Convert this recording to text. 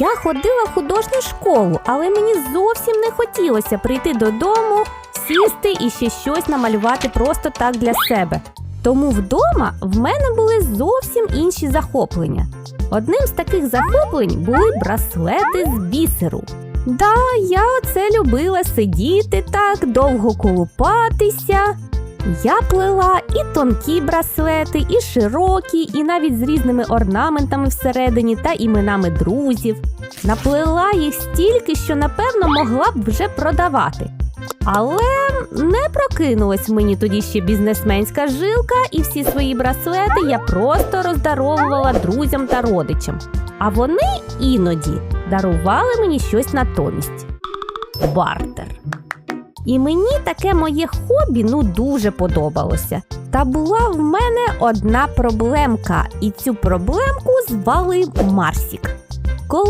Я ходила в художню школу, але мені зовсім не хотілося прийти додому, сісти і ще щось намалювати просто так для себе. Тому вдома в мене були зовсім інші захоплення. Одним з таких захоплень були браслети з бісеру. Да, я оце любила сидіти так, довго колупатися. Я плела і тонкі браслети, і широкі, і навіть з різними орнаментами всередині та іменами друзів. Наплела їх стільки, що напевно могла б вже продавати. Але не прокинулась мені тоді ще бізнесменська жилка, і всі свої браслети я просто роздаровувала друзям та родичам. А вони іноді дарували мені щось натомість. Бартер. І мені таке моє хобі ну дуже подобалося. Та була в мене одна проблемка, і цю проблемку звали Марсік.